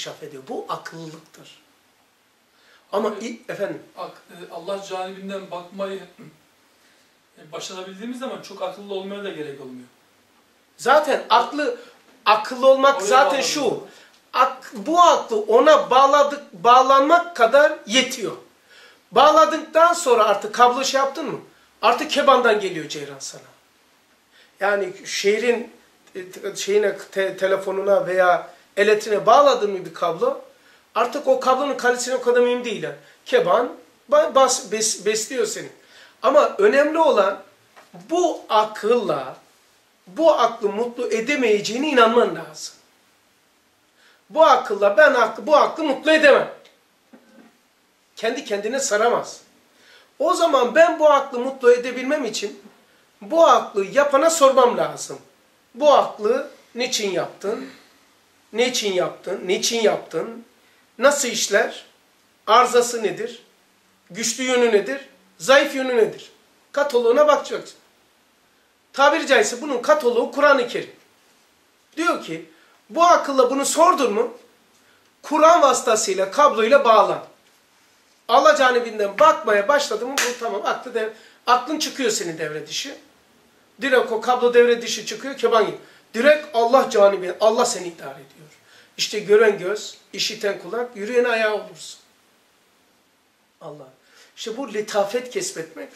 inkişaf ediyor. Bu akıllılıktır. Ama i- efendim Ak- e, Allah canibinden bakmayı e, başarabildiğimiz zaman çok akıllı olmaya da gerek olmuyor. zaten aklı akıllı olmak Oraya zaten bağlanıyor. şu. Ak, bu aklı ona bağladık bağlanmak kadar yetiyor. Bağladıktan sonra artık kablo şey yaptın mı? Artık kebandan geliyor ceyran sana. Yani şehrin e, şeyine te- telefonuna veya elektriğine bağladın mı bir kablo? Artık o kablonun kalitesine o kadar mühim değil. yani. Keban ba- bas, bes- besliyor seni. Ama önemli olan bu akılla bu aklı mutlu edemeyeceğine inanman lazım. Bu akılla ben aklı, bu aklı mutlu edemem. Kendi kendine saramaz. O zaman ben bu aklı mutlu edebilmem için bu aklı yapana sormam lazım. Bu aklı niçin yaptın? Niçin yaptın? Niçin yaptın? Nasıl işler? Arızası nedir? Güçlü yönü nedir? Zayıf yönü nedir? Kataloğuna bakacaksın. Tabiri caizse bunun kataloğu Kur'an-ı Kerim. Diyor ki bu akılla bunu sordun mu? Kur'an vasıtasıyla kabloyla bağlan. Allah canibinden bakmaya başladı mı bu tamam aklı dev, aklın çıkıyor senin devre dışı. Direkt o kablo devre dışı çıkıyor keban gibi. Direkt Allah canibi, Allah seni idare ediyor. İşte gören göz, işiten kulak, yürüyen ayağı olursun. Allah. İşte bu letafet kesbetmek.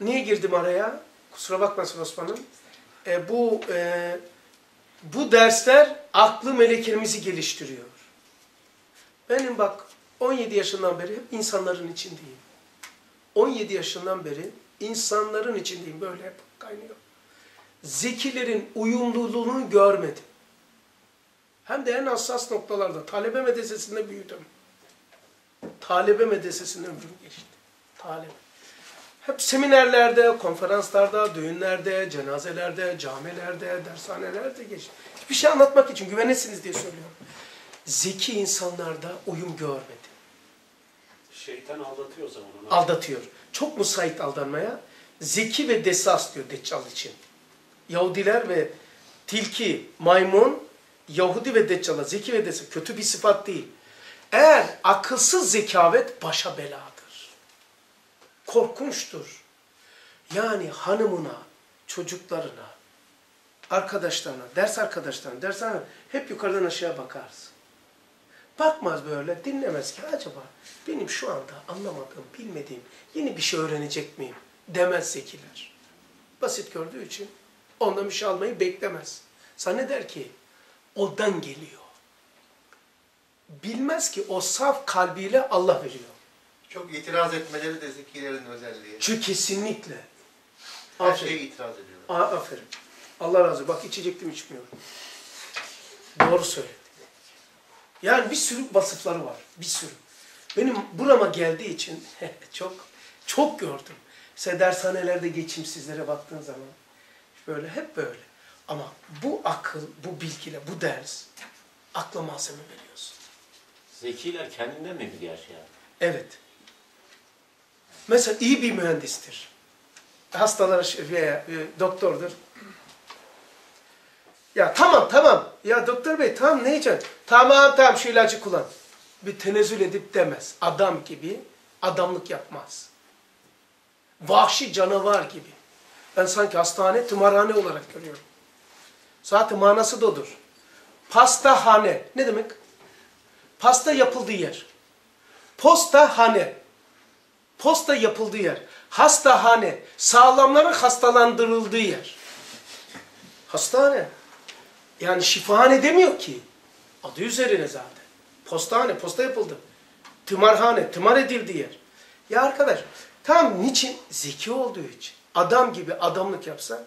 Niye girdim araya? Kusura bakmasın Osman'ım. E, bu e, bu dersler aklı melekemizi geliştiriyor. Benim bak 17 yaşından beri hep insanların içindeyim. 17 yaşından beri insanların içindeyim. Böyle hep kaynıyor. Zekilerin uyumluluğunu görmedim. Hem de en hassas noktalarda. Talebe medresesinde büyüdüm. Talebe medresesinde ömrüm geçti. Talebe. Hep seminerlerde, konferanslarda, düğünlerde, cenazelerde, camilerde, dershanelerde geçti. Hiçbir şey anlatmak için güvenesiniz diye söylüyorum. Zeki insanlarda uyum görmedim. Şeytan aldatıyor o zaman. Aldatıyor. Çok müsait aldanmaya. Zeki ve desas diyor Deccal için. Yahudiler ve tilki, maymun, Yahudi ve Deccal'a zeki ve desas. Kötü bir sıfat değil. Eğer akılsız zekavet başa beladır. Korkunçtur. Yani hanımına, çocuklarına, arkadaşlarına, ders arkadaşlarına, dershane hep yukarıdan aşağıya bakarsın. Bakmaz böyle, dinlemez ki acaba benim şu anda anlamadığım, bilmediğim yeni bir şey öğrenecek miyim demez zekiler. Basit gördüğü için ondan bir şey almayı beklemez. Zanneder ki odan geliyor. Bilmez ki o saf kalbiyle Allah veriyor. Çok itiraz etmeleri de zekilerin özelliği. Çünkü kesinlikle. Her Aferin. şeye itiraz ediyorlar. A- Aferin. Allah razı olsun. Bak içecektim içmiyorum. Doğru söyledi. Yani bir sürü vasıfları var. Bir sürü. Benim burama geldiği için çok çok gördüm. Mesela dershanelerde geçimsizlere baktığın zaman böyle hep böyle. Ama bu akıl, bu bilgiyle, bu ders akla malzeme veriyorsun. Zekiler kendinden mi biliyor şey yani? Evet. Mesela iyi bir mühendistir. Hastalara şey- veya e, doktordur. Ya tamam tamam. Ya doktor bey tamam ne yiyeceksin? Tamam tamam şu ilacı kullan. Bir tenezzül edip demez. Adam gibi adamlık yapmaz. Vahşi canavar gibi. Ben sanki hastane, tımarhane olarak görüyorum. Zaten manası da odur. Pastahane. Ne demek? Pasta yapıldığı yer. Postahane. Posta yapıldığı yer. Hastahane. Sağlamların hastalandırıldığı yer. Hastane. Yani şifahane demiyor ki. Adı üzerine zaten. Postahane, posta yapıldı. Tımarhane, tımar edildiği yer. Ya arkadaş, tam niçin? Zeki olduğu için. Adam gibi adamlık yapsa,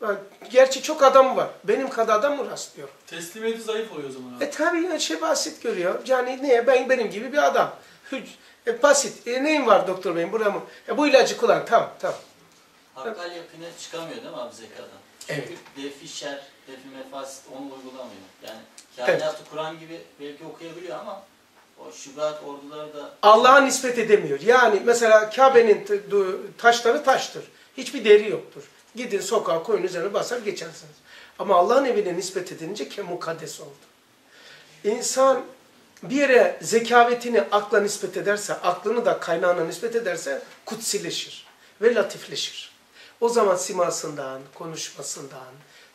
bak, gerçi çok adam var. Benim kadar adam mı rastlıyor? Teslimiyeti zayıf oluyor o zaman abi. E tabii ya şey basit görüyor. Yani niye? Ben benim gibi bir adam. E, basit. E, neyin var doktor benim? Buraya mı? E, bu ilacı kullan. Tamam, tamam. Hakkal yakına çıkamıyor değil mi abi zekadan? Evet. Çünkü defi şer, defi mefasit onu uygulamıyor. Yani kainatı Kur'an gibi belki okuyabiliyor ama Allah'a nispet edemiyor. Yani mesela Kabe'nin taşları taştır. Hiçbir değeri yoktur. Gidin sokağa koyun üzerine basar geçersiniz. Ama Allah'ın evine nispet edince ki mukaddes oldu. İnsan bir yere zekavetini akla nispet ederse, aklını da kaynağına nispet ederse kutsileşir ve latifleşir. O zaman simasından, konuşmasından,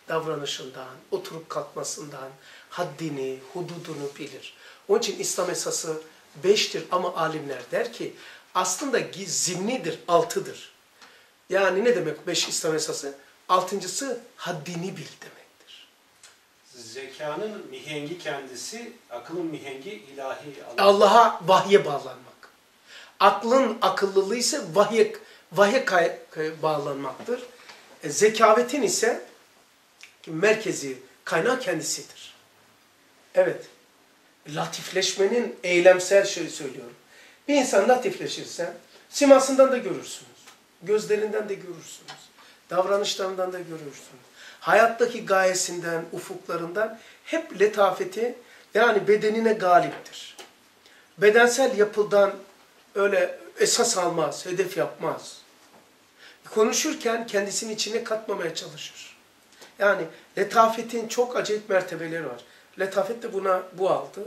davranışından, oturup kalkmasından, haddini, hududunu bilir. Onun için İslam esası beştir ama alimler der ki aslında zimnidir, altıdır. Yani ne demek beş İslam esası? Altıncısı haddini bil demektir. Zekanın mihengi kendisi, akılın mihengi ilahi Allah. Allah'a vahye bağlanmak. Aklın akıllılığı ise vahye, vahye bağlanmaktır. E, zekavetin ise merkezi, kaynağı kendisidir. Evet. Latifleşmenin eylemsel şey söylüyorum. Bir insan latifleşirse simasından da görürsünüz. Gözlerinden de görürsünüz. Davranışlarından da görürsünüz. Hayattaki gayesinden, ufuklarından hep letafeti yani bedenine galiptir. Bedensel yapıdan öyle esas almaz, hedef yapmaz. Konuşurken kendisini içine katmamaya çalışır. Yani letafetin çok acayip mertebeleri var. Letafet de buna bu aldı.